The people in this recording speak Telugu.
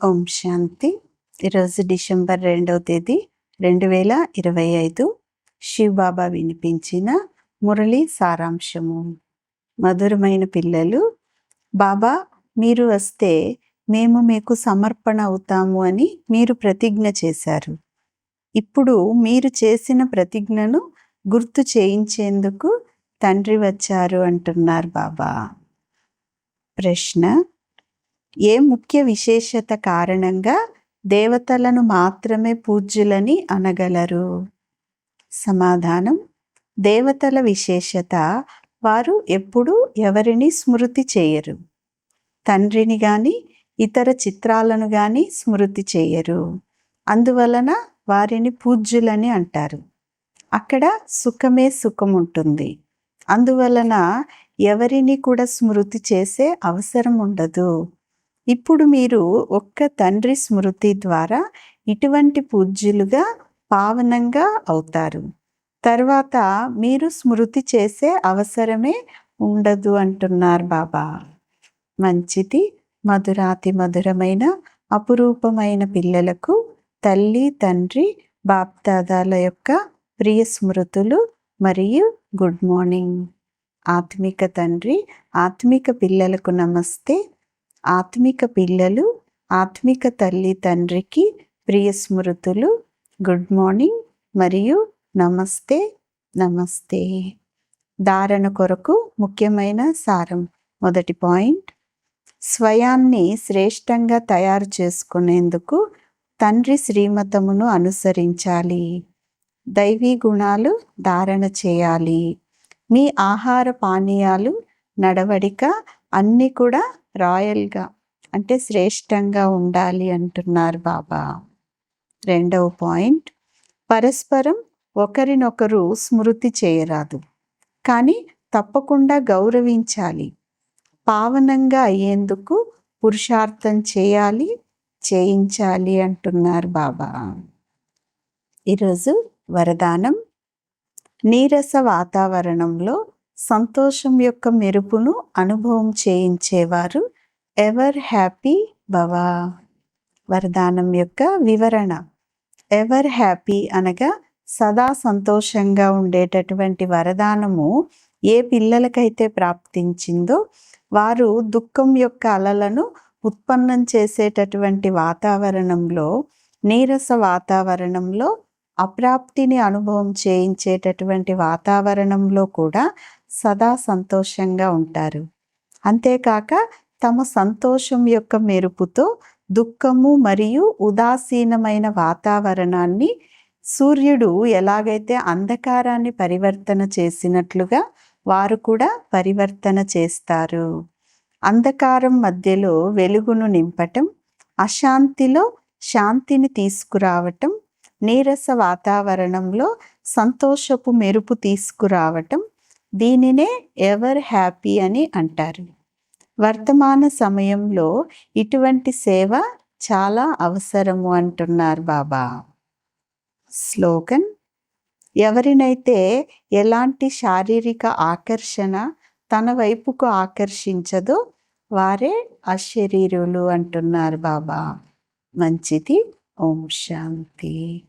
ఓం శాంతి. ఈరోజు డిసెంబర్ రెండవ తేదీ రెండు వేల ఇరవై ఐదు. శివబాబా వినిపించిన మురళి సారాంశము. మధురమైన పిల్లలు బాబా మీరు వస్తే మేము మీకు సమర్పణ అవుతాము అని మీరు ప్రతిజ్ఞ చేశారు. ఇప్పుడు మీరు చేసిన ప్రతిజ్ఞను గుర్తు చేయించేందుకు తండ్రి వచ్చారు అంటున్నారు బాబా. ప్రశ్న ఏ ముఖ్య విశేషత కారణంగా దేవతలను మాత్రమే పూజ్యులని అనగలరు? సమాధానం దేవతల విశేషత వారు ఎప్పుడూ ఎవరిని స్మృతి చేయరు. తండ్రిని గాని ఇతర చిత్రాలను గాని స్మృతి చేయరు. అందువలన వారిని పూజ్యులని అంటారు. అక్కడ సుఖమే సుఖం ఉంటుంది. అందువలన ఎవరిని కూడా స్మృతి చేసే అవసరం ఉండదు. ఇప్పుడు మీరు ఒక్క తండ్రి స్మృతి ద్వారా ఇటువంటి పూజ్యులుగా పావనంగా అవుతారు. తర్వాత మీరు స్మృతి చేసే అవసరమే ఉండదు అంటున్నారు బాబా. మంచిది మధురాతి మధురమైన అపురూపమైన పిల్లలకు తల్లి తండ్రి బాప్దాదాల యొక్క ప్రియ స్మృతులు మరియు గుడ్ మార్నింగ్. ఆత్మిక తండ్రి ఆత్మిక పిల్లలకు నమస్తే. ఆత్మిక పిల్లలు ఆత్మిక తల్లి తండ్రికి ప్రియ స్మృతులు గుడ్ మార్నింగ్ మరియు నమస్తే నమస్తే. ధారణ కొరకు ముఖ్యమైన సారం. మొదటి పాయింట్. స్వయాన్ని శ్రేష్టంగా తయారు చేసుకునేందుకు తండ్రి శ్రీమతమును అనుసరించాలి. దైవీ గుణాలు ధారణ చేయాలి. మీ ఆహార పానీయాలు నడవడిక అన్నీ కూడా రాయల్గా అంటే శ్రేష్టంగా ఉండాలి అంటున్నారు బాబా. రెండవ పాయింట్ పరస్పరం ఒకరినొకరు స్మృతి చేయరాదు కానీ తప్పకుండా గౌరవించాలి. పావనంగా అయ్యేందుకు పురుషార్థం చేయాలి చేయించాలి అంటున్నారు బాబా. ఈరోజు వరదానం నీరస వాతావరణంలో సంతోషం యొక్క మెరుపును అనుభవం చేయించేవారు. ఎవర్ హ్యాపీ భవా వరదానం యొక్క వివరణ. ఎవర్ హ్యాపీ అనగా సదా సంతోషంగా ఉండేటటువంటి వరదానము ఏ పిల్లలకైతే ప్రాప్తించిందో వారు దుఃఖం యొక్క అలలను ఉత్పన్నం చేసేటటువంటి వాతావరణంలో నీరస వాతావరణంలో అప్రాప్తిని అనుభవం చేయించేటటువంటి వాతావరణంలో కూడా సదా సంతోషంగా ఉంటారు. అంతేకాక తమ సంతోషం యొక్క మెరుపుతో దుఃఖము మరియు ఉదాసీనమైన వాతావరణాన్ని సూర్యుడు ఎలాగైతే అంధకారాన్ని పరివర్తన చేసినట్లుగా వారు కూడా పరివర్తన చేస్తారు. అంధకారం మధ్యలో వెలుగును నింపటం అశాంతిలో శాంతిని తీసుకురావటం నీరస వాతావరణంలో సంతోషపు మెరుపు తీసుకురావటం దీనినే ఎవర్ హ్యాపీ అని అంటారు. వర్తమాన సమయంలో ఇటువంటి సేవ చాలా అవసరము అంటున్నారు బాబా. స్లోగన్ ఎవరినైతే ఎలాంటి శారీరక ఆకర్షణ తన వైపుకు ఆకర్షించదో వారే అశరీరులు అంటున్నారు బాబా. మంచిది. ఓం శాంతి.